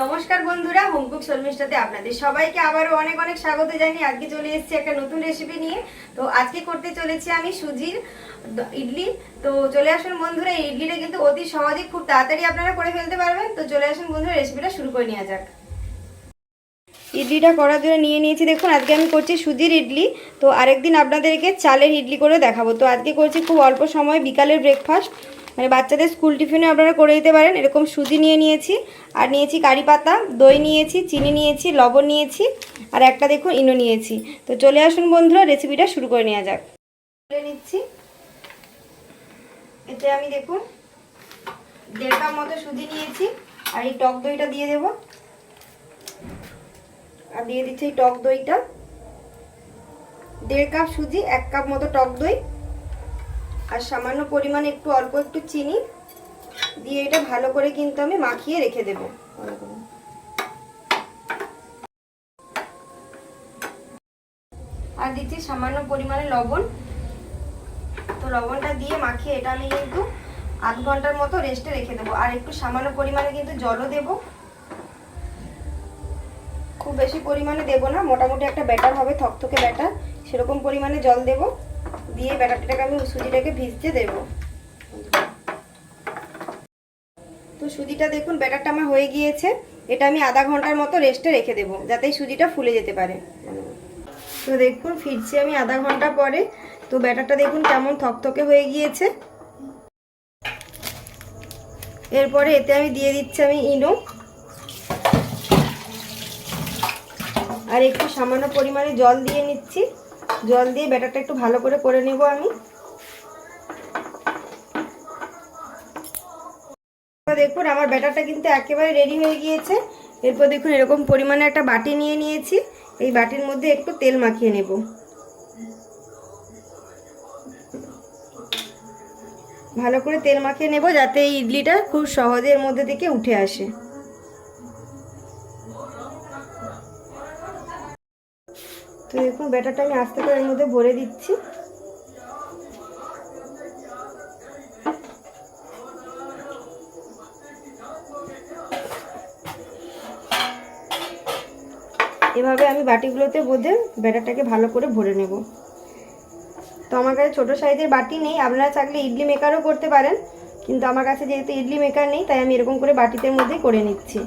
নমস্কার বন্ধুরা হোমকুক শর্মিষ্ঠাতে আপনাদের সবাইকে আবারও অনেক অনেক স্বাগত জানিয়ে আজকে চলে এসেছি একটা নতুন রেসিপি নিয়ে। তো আজকে করতে চলেছি আমি সুজির ইডলি। তো চলে আসুন বন্ধুরা, এই ইডলিটা কিন্তু অতি সহজে খুব তাড়াতাড়ি আপনারা করে ফেলতে পারবেন। তো চলে আসুন বন্ধুরা রেসিপিটা শুরু করে নেওয়া যাক। ইডলিটা করার জন্য নিয়ে নিয়েছি, দেখুন, আজকে আমি করছি সুজির ইডলি। তো আরেকদিন আপনাদেরকে চালের ইডলি করে দেখাবো। তো আজকে করছি খুব অল্প সময় বিকালের ব্রেকফাস্ট মানে বাচ্চাদের স্কুল টিফিনে আপনারা করে দিতে পারেন। এরকম সুজি নিয়ে নিয়েছি, আর নিয়েছি কারি পাতা, দই নিয়েছি, চিনি নিয়েছি, লবণ নিয়েছি, আর একটা দেখুন ইনো নিয়েছি। তো চলে আসুন বন্ধুরা রেসিপিটা শুরু করে নেওয়া যাক। নিচ্ছি। এতে আমি দেখুন দেড় কাপ মতো সুজি নিয়েছি, আর এই টক দইটা দিয়ে দেবো। আর দিয়ে দিচ্ছি এই টক দইটা। দেড় কাপ সুজি, এক কাপ মতো টক দই। আর সামান্য পরিমাণে একটু অল্প একটু চিনি দিয়ে এটা ভালো করে কিন্তু আমি মাখিয়ে রেখে দেবো। আর দিচ্ছি সামান্য পরিমাণে লবণ। তো লবণটা দিয়ে মাখিয়ে এটা আমি কিন্তু আধ ঘণ্টার মতো রেস্টে রেখে দেবো। আর একটু সামান্য পরিমাণে কিন্তু জলও দেবো। খুব বেশি পরিমাণে দেবো না, মোটামুটি একটা ব্যাটার হবে, থকথকে ব্যাটার সেরকম পরিমাণে জল দেব। দিয়ে ব্যাটারটাকে আমি সুজিটাকে ভিজতে দেব। তো সুজিটা দেখুন, ব্যাটারটা আমার হয়ে গিয়েছে। এটা আমি আধা ঘণ্টার মতো রেস্টে রেখে দেবো, যাতে সুজিটা ফুলে যেতে পারে। তো দেখুন, ফিরছি আমি আধা ঘণ্টা পরে। তো ব্যাটারটা দেখুন কেমন থকথকে হয়ে গিয়েছে। এরপরে এতে আমি দিয়ে দিচ্ছি আমি ইনো। আর একটু সামান্য পরিমাণে জল দিয়ে নিচ্ছি। জল দিয়ে ব্যাটারটা একটু ভালো করে করে নেব আমি। দেখুন, আমার ব্যাটারটা কিন্তু একেবারে রেডি হয়ে গিয়েছে। এরপর দেখুন, এরকম পরিমাণে একটা বাটি নিয়ে নিয়েছি। এই বাটির মধ্যে একটু তেল মাখিয়ে নেব। ভালো করে তেল মাখিয়ে নেব যাতে এই ইডলিটা খুব সহজের মধ্যে থেকে উঠে আসে। তো দেখুন ব্যাটারটা আমি আস্তে করে এর মধ্যে ভরে দিচ্ছি। এভাবে আমি বাটিগুলোতে বোধে ব্যাটারটাকে ভালো করে ভরে নেব। তো আমার কাছে ছোটো সাইজের বাটি নেই, আপনারা চাইলে ইডলি মেকারও করতে পারেন, কিন্তু আমার কাছে যেহেতু ইডলি মেকার নেই, তাই আমি এরকম করে বাটিতে মধ্যেই করে নিচ্ছি।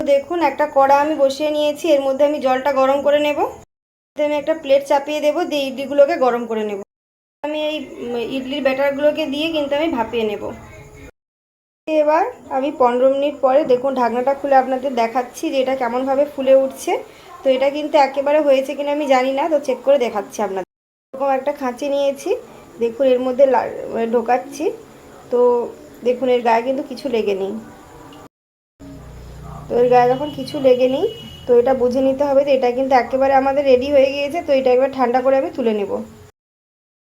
দেখুন, একটা কড়া আমি বসিয়ে নিয়েছি, এর মধ্যে আমি জলটা গরম করে নেব। আমি একটা প্লেট চাপিয়ে দেবো, দিয়ে ইডলিগুলোকে গরম করে নেব। আমি এই ইডলির ব্যাটারগুলোকে দিয়ে কিন্তু আমি ভাপিয়ে নেব। এবার আমি পনেরো মিনিট পরে দেখুন ঢাকনাটা খুলে আপনাদের দেখাচ্ছি যে এটা কেমনভাবে ফুলে উঠছে। তো এটা কিন্তু একেবারে হয়েছে কিনা আমি জানি না, তো চেক করে দেখাচ্ছি আপনাদের। এরকম একটা খাঁচি নিয়েছি, দেখুন এর মধ্যে ঢোকাচ্ছি। তো দেখুন এর গায়ে কিন্তু কিছু লেগে নেই। তো এর গায়ে যখন কিছু লেগে নেই। তো এটা বুঝে নিতে হবে যে এটা কিন্তু একেবারে আমাদের রেডি হয়ে গিয়েছে, তো এটা একবার ঠান্ডা করে আমি তুলে নেব।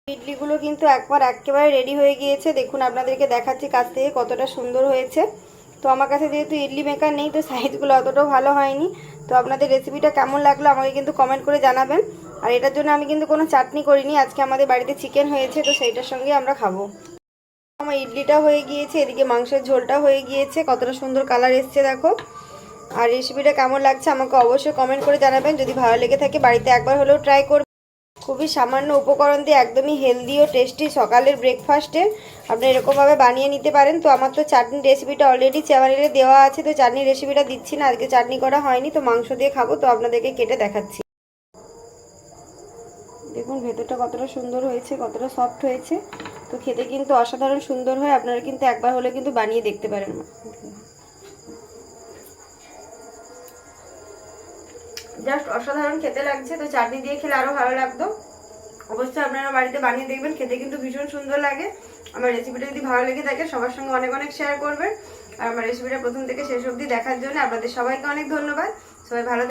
ইডলিগুলো কিন্তু একবার একেবারে রেডি হয়ে গিয়েছে। দেখুন, আপনাদেরকে দেখাচ্ছি কাছ থেকে কতটা সুন্দর হয়েছে। তো আমার কাছে যেহেতু ইডলি মেকার নেই, তো সাইজগুলো অতটাও ভালো হয়নি। তো আপনাদের রেসিপিটা কেমন লাগল আমাকে কিন্তু কমেন্ট করে জানাবেন। আর এটার জন্য আমি কিন্তু কোনো চাটনি করিনি। আজকে আমাদের বাড়িতে চিকেন হয়েছে, তো সেইটার সঙ্গে আমরা খাব। আমার ইডলিটা হয়ে গিয়েছে, এদিকে মাংসের ঝোলটা হয়ে গিয়েছে। কতটা সুন্দর কালার এসছে, দেখো। আর রেসিপিটা কেমন লাগছে আমাকে অবশ্যই কমেন্ট করে জানাবেন। যদি ভালো লেগে থাকে, বাড়িতে একবার হলেও ট্রাই করবেন। খুবই সামান্য উপকরণ দিয়ে একদমই হেলদি ও টেস্টি সকালের ব্রেকফাস্টে আপনি এরকমভাবে বানিয়ে নিতে পারেন। তো আমার তো চাটনির রেসিপিটা অলরেডি চ্যানেলে দেওয়া আছে, তো চাটনির রেসিপিটা দিচ্ছি না, আজকে চাটনি করা হয়নি, তো মাংস দিয়ে খাব, তো আপনাদেরকে কেটে দেখাচ্ছি। দেখুন, ভেতরটা কতটা সুন্দর হয়েছে, কতটা সফট হয়েছে। তো খেতে কিন্তু অসাধারণ সুন্দর হয়, আপনারা কিন্তু একবার হলে কিন্তু বানিয়ে দেখতে পারেন। জাস্ট অসাধারণ খেতে লাগছে, তো চাটনি দিয়ে খেলে আরও ভালো লাগতো। অবশ্যই আপনারা বাড়িতে বানিয়ে দেখবেন, খেতে কিন্তু ভীষণ সুন্দর লাগে। আমার রেসিপিটা যদি ভালো লেগে থাকে, সবার সঙ্গে অনেক অনেক শেয়ার করবেন। আর আমার রেসিপিটা প্রথম থেকে শেষ অবধি দেখার জন্য আপনাদের সবাইকে অনেক ধন্যবাদ। সবাই ভালো